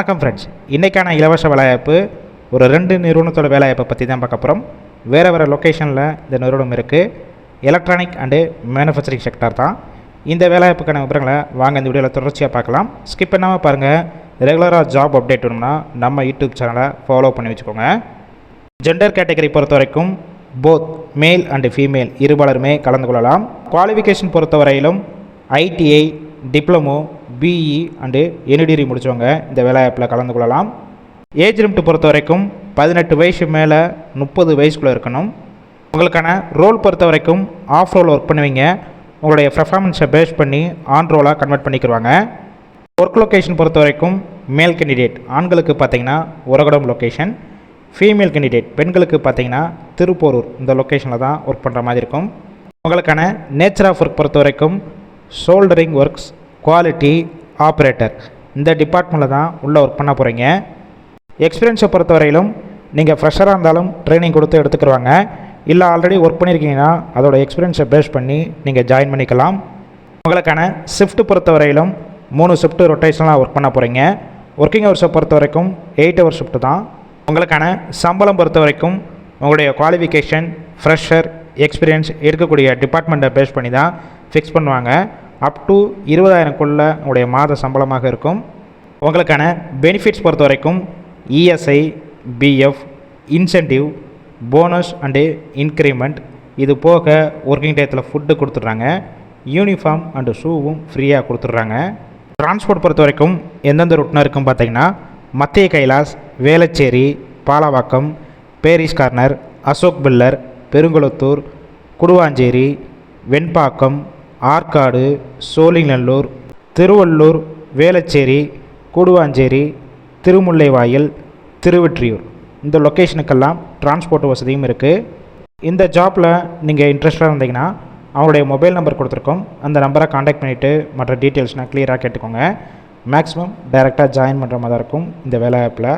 வணக்கம் ஃப்ரெண்ட்ஸ் இன்றைக்கான இலவச வேலைவாய்ப்பு ஒரு ரெண்டு நிறுவனத்தோட வேலைவாய்ப்பை பற்றி தான் பார்க்க போகிறோம் வேறு வேறு லொக்கேஷனில் இந்த நிறுவனம் இருக்குது எலக்ட்ரானிக் அண்டு மேனுஃபேக்சரிங் செக்டார் தான். இந்த வேலைவாய்ப்புக்கான விவரங்களை வாங்க இந்த வீடியோவில் தொடர்ச்சியாக பார்க்கலாம். ஸ்கிப் பண்ணாமல் பாருங்கள் ரெகுலராக ஜாப் அப்டேட் வேணும்னா நம்ம யூடியூப் சேனலை ஃபாலோ பண்ணி வச்சுக்கோங்க. ஜெண்டர் கேட்டகரி பொறுத்த வரைக்கும் போத் மேல் அண்டு ஃபீமேல் இருபாலருமே கலந்து கொள்ளலாம். குவாலிஃபிகேஷன் பொறுத்தவரையிலும் ITI diploma BE and any degree முடித்தவங்க இந்த வேலைவாய்ப்பில் கலந்து கொள்ளலாம். ஏஜ் லிமிட் பொறுத்த வரைக்கும் பதினெட்டு வயசு மேலே முப்பது வயசுக்குள்ளே இருக்கணும். உங்களுக்கான ரோல் பொறுத்த வரைக்கும் ஆஃப் ரோல் ஒர்க் பண்ணுவீங்க. உங்களுடைய பெர்ஃபார்மன்ஸை பேஸ் பண்ணி ஆன் ரோலாக கன்வெர்ட் பண்ணிக்கிடுவாங்க ஒர்க் லொக்கேஷன் பொறுத்த வரைக்கும் மேல் கேண்டிடேட் ஆண்களுக்கு பார்த்தீங்கன்னா உரகடம் லொக்கேஷன் ஃபீமேல் கேண்டிடேட் பெண்களுக்கு பார்த்தீங்கன்னா திருப்போரூர் இந்த லொக்கேஷனில் தான் ஒர்க் பண்ணுற மாதிரி இருக்கும். உங்களுக்கான நேச்சர் ஆஃப் ஒர்க் பொறுத்த வரைக்கும் ஷோல்டரிங் ஒர்க்ஸ் குவாலிட்டி ஆப்ரேட்டர் இந்த டிபார்ட்மெண்ட்டில் தான் உள்ளே ஒர்க் பண்ண போகிறீங்க எக்ஸ்பீரியன்ஸை பொறுத்த வரையிலும் நீங்கள் ஃப்ரெஷராக இருந்தாலும் ட்ரைனிங் கொடுத்து எடுத்துக்கிடுவாங்க இல்லை ஆல்ரெடி ஒர்க் பண்ணியிருக்கீங்கன்னா அதோட எக்ஸ்பீரியன்ஸை பேஸ் பண்ணி நீங்கள் ஜாயின் பண்ணிக்கலாம். உங்களுக்கான ஷிஃப்ட் பொறுத்த வரையிலும் மூணு ஷிஃப்ட் ரொட்டேஷனாக ஒர்க் பண்ண போகிறீங்க ஒர்க்கிங் ஹவர்ஸை பொறுத்த வரைக்கும் எயிட் ஹவர் ஷிஃப்ட் தான். உங்களுக்கான சம்பளம் பொறுத்த வரைக்கும் உங்களுடைய குவாலிஃபிகேஷன் ஃப்ரெஷர் எக்ஸ்பீரியன்ஸ் இருக்கக்கூடிய டிபார்ட்மெண்ட்டை பேஸ் பண்ணி தான் ஃபிக்ஸ் பண்ணுவாங்க. அப் டு இருபதாயிரம்குள்ள உங்களுடைய மாத சம்பளமாக இருக்கும். உங்களுக்கான பெனிஃபிட்ஸ் பொறுத்த வரைக்கும் ESI PF incentive bonus and increment இது போக ஒர்க்கிங் டயத்தில் ஃபுட்டு கொடுத்துட்றாங்க. யூனிஃபார்ம் அண்டு ஷூவும் ஃப்ரீயாக கொடுத்துட்றாங்க. டிரான்ஸ்போர்ட் பொறுத்த வரைக்கும் எந்தெந்த ரூட்னா இருக்கும் பார்த்தீங்கன்னா Madhya Kailash Velachery Palavakkam Parrys corner Ashok pillar Perungalathur Guduvancheri Venpakkam Arcot Sholinganallur Tiruvallur Velachery Guduvancheri Thirumullaivoyal Tiruvottiyur. இந்த லொக்கேஷனுக்கெல்லாம் டிரான்ஸ்போர்ட் வசதியும் இருக்குது இந்த ஜாப்பில் நீங்கள் இன்ட்ரெஸ்டாக இருந்தீங்கன்னா அவங்களுடைய மொபைல் நம்பர் கொடுத்துருக்கோம். அந்த நம்பரை காண்டாக்ட் பண்ணிவிட்டு மற்ற டீட்டெயில்ஸ்னால் க்ளியராக கேட்டுக்கோங்க. மேக்ஸிமம் டைரெக்டாக ஜாயின் பண்ணுற மாதிரி தான் இருக்கும் இந்த வேலை ஆப்பில்